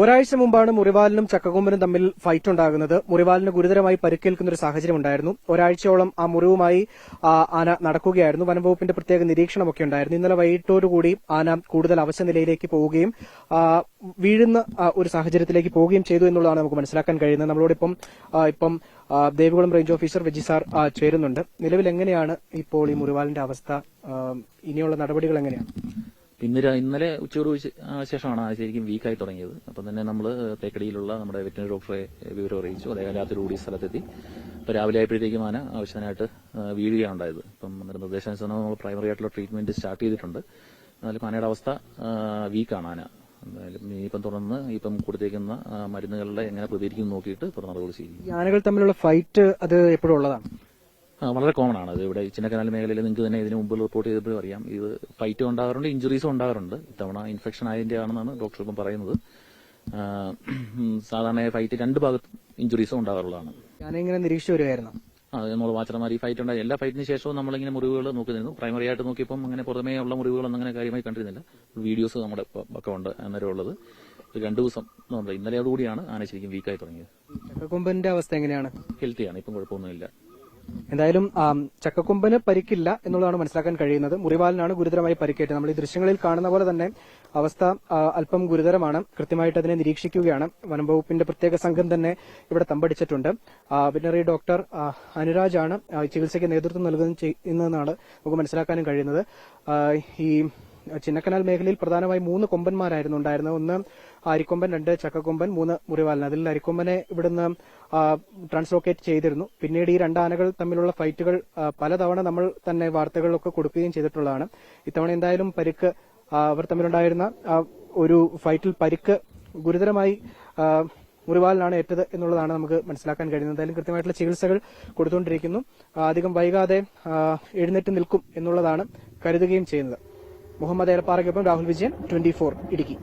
ഒരാഴ്ച മുമ്പാണ് മുറിവാലിനും ചക്കകൊമ്പനും തമ്മിൽ ഫൈറ്റ് ഉണ്ടാകുന്നത്. മുറിവാലിന് ഗുരുതരമായി പരിക്കേൽക്കുന്ന ഒരു സാഹചര്യം ഉണ്ടായിരുന്നു ഒരാഴ്ചയോളം ആ മുറിവുമായി ആന നടക്കുകയായിരുന്നു. വനംവകുപ്പിന്റെ പ്രത്യേക നിരീക്ഷണമൊക്കെ ഉണ്ടായിരുന്നു. ഇന്നലെ വൈകിട്ടോടുകൂടി ആന കൂടുതൽ അവശ നിലയിലേക്ക് പോവുകയും വീഴുന്ന ഒരു സാഹചര്യത്തിലേക്ക് പോവുകയും ചെയ്തു എന്നുള്ളതാണ് നമുക്ക് മനസ്സിലാക്കാൻ കഴിയുന്നത്. നമ്മളോടിപ്പം ഇപ്പം Devikulam range officer Viji sir ചേരുന്നുണ്ട്. നിലവിൽ എങ്ങനെയാണ് ഇപ്പോൾ ഈ മുറിവാലിന്റെ അവസ്ഥ? ഇനിയുള്ള നടപടികൾ എങ്ങനെയാണ് ഇന്ന് ഇന്നലെ ഉച്ചയോട് ശേഷമാണ് ശരിക്കും വീക്കായി തുടങ്ങിയത്. അപ്പം തന്നെ നമ്മൾ തേക്കടിയിലുള്ള നമ്മുടെ വെറ്റിനറി ഡോക്ടറെ വിവരം അറിയിച്ചു. അദ്ദേഹം രാത്രി കൂടി സ്ഥലത്തെത്തി. ഇപ്പം രാവിലെ ആയപ്പോഴത്തേക്കും ആന ആവശ്യത്തിനായിട്ട് വീഴുകയാണ് ഉണ്ടായത്. ഇപ്പം നമ്മുടെ നിർദ്ദേശാനുസരണം നമ്മൾ പ്രൈമറി ആയിട്ടുള്ള ട്രീറ്റ്മെന്റ് സ്റ്റാർട്ട് ചെയ്തിട്ടുണ്ട്. എന്നാലും ആനയുടെ അവസ്ഥ വീക്കാണ് ആന. എന്തായാലും ഇനിയിപ്പം തുടർന്ന് ഇപ്പം കൊടുത്തേക്കുന്ന മരുന്നുകളുടെ എങ്ങനെ പ്രതികരിക്കും നോക്കിയിട്ട് തുടർ നടപടി ചെയ്യും ആനകൾ തമ്മിലുള്ള ഫൈറ്റ് അത് എപ്പോഴും ഉള്ളതാണ്. വളരെ കോമൺ ആണ്. അത് ഇവിടെ ചിന്നക്കനാൽ മേഖലയിൽ നിങ്ങൾക്ക് തന്നെ ഇതിന് മുമ്പ് റിപ്പോർട്ട് ചെയ്തപ്പോഴും അറിയാം. ഇത് ഫൈറ്റ് ഉണ്ടാകാറുണ്ട് ഇഞ്ചുറീസും ഉണ്ടാകാറുണ്ട്. ഇത്തവണ ഇൻഫെക്ഷൻ ആയതിന്റെ ആണെന്നാണ് ഡോക്ടർ ഇപ്പം പറയുന്നത്. സാധാരണ ഫൈറ്റ് രണ്ട് ഭാഗത്തും ഇഞ്ചുറീസും ഉണ്ടാകാറുള്ളതാണ്. ഞാനിങ്ങനെ നിരീക്ഷിച്ചു വരുമായിരുന്നു അത് നമ്മൾ വാച്ചർമാർ ഈ ഫൈറ്റ് ഉണ്ടായി. എല്ലാ ഫൈറ്റിന് ശേഷവും നമ്മളിങ്ങനെ മുറിവുകൾ നോക്കുന്നിരുന്നു പ്രൈമറി ആയിട്ട് നോക്കിയപ്പം അങ്ങനെ പുറമേ ഉള്ള മുറിവുകളൊന്നും അങ്ങനെ കാര്യമായി കണ്ടിരുന്നില്ല. വീഡിയോസ് നമ്മുടെ ഒക്കെ ഉണ്ട് അന്നേരം ഉള്ളത്. രണ്ടു ദിവസം ഇന്നലെയോടുകൂടിയാണ് ആന ശരിക്കും വീക്കായി തുടങ്ങിയത്. അവസ്ഥ എങ്ങനെയാണ്? ഹെൽത്തിയാണ് ഇപ്പം കുഴപ്പമൊന്നുമില്ല. എന്തായാലും ചക്കക്കൊമ്പന് പരിക്കില്ല എന്നുള്ളതാണ് മനസ്സിലാക്കാൻ കഴിയുന്നത്. മുറിവാലിനാണ് ഗുരുതരമായി പരിക്കേറ്റത്. നമ്മൾ ഈ ദൃശ്യങ്ങളിൽ കാണുന്ന പോലെ തന്നെ അവസ്ഥ അല്പം ഗുരുതരമാണ്. കൃത്യമായിട്ട് അതിനെ നിരീക്ഷിക്കുകയാണ്. വനംവകുപ്പിന്റെ പ്രത്യേക സംഘം തന്നെ ഇവിടെ തമ്പടിച്ചിട്ടുണ്ട്. വെറ്റിനറി ഡോക്ടർ അനുരാജ് ആണ് ചികിത്സയ്ക്ക് നേതൃത്വം നൽകുന്നതെന്നാണ് നമുക്ക് മനസ്സിലാക്കാനും കഴിയുന്നത്. ഈ ചിന്നക്കനാൽ മേഖലയിൽ പ്രധാനമായും മൂന്ന് കൊമ്പന്മാരായിരുന്നു ഉണ്ടായിരുന്നത്. ഒന്ന് അരിക്കൊമ്പൻ രണ്ട് ചക്കക്കൊമ്പൻ മൂന്ന് മുറിവാലൻ. അതിൽ അരിക്കൊമ്പനെ ഇവിടുന്ന് ട്രാൻസ്ലോക്കേറ്റ് ചെയ്തിരുന്നു. പിന്നീട് ഈ രണ്ട് ആനകൾ തമ്മിലുള്ള ഫൈറ്റുകൾ പലതവണ നമ്മൾ തന്നെ വാർത്തകളിലൊക്കെ കൊടുക്കുകയും ചെയ്തിട്ടുള്ളതാണ്. ഇത്തവണ എന്തായാലും പരിക്ക് അവർ തമ്മിലുണ്ടായിരുന്ന ഒരു ഫൈറ്റിൽ പരിക്ക് ഗുരുതരമായി മുറിവാലിനാണ് ഏറ്റത് എന്നുള്ളതാണ് നമുക്ക് മനസ്സിലാക്കാൻ കഴിയുന്നത്. എന്തായാലും കൃത്യമായിട്ടുള്ള ചികിത്സകൾ കൊടുത്തുകൊണ്ടിരിക്കുന്നു. അധികം വൈകാതെ എഴുന്നേറ്റ് നിൽക്കും എന്നുള്ളതാണ് കരുതുകയും ചെയ്യുന്നത്. മുഹമ്മദ് ഏലപ്പാറയ്ക്കൊപ്പം രാഹുൽ വിജയൻ ട്വന്റി ഇടുക്കി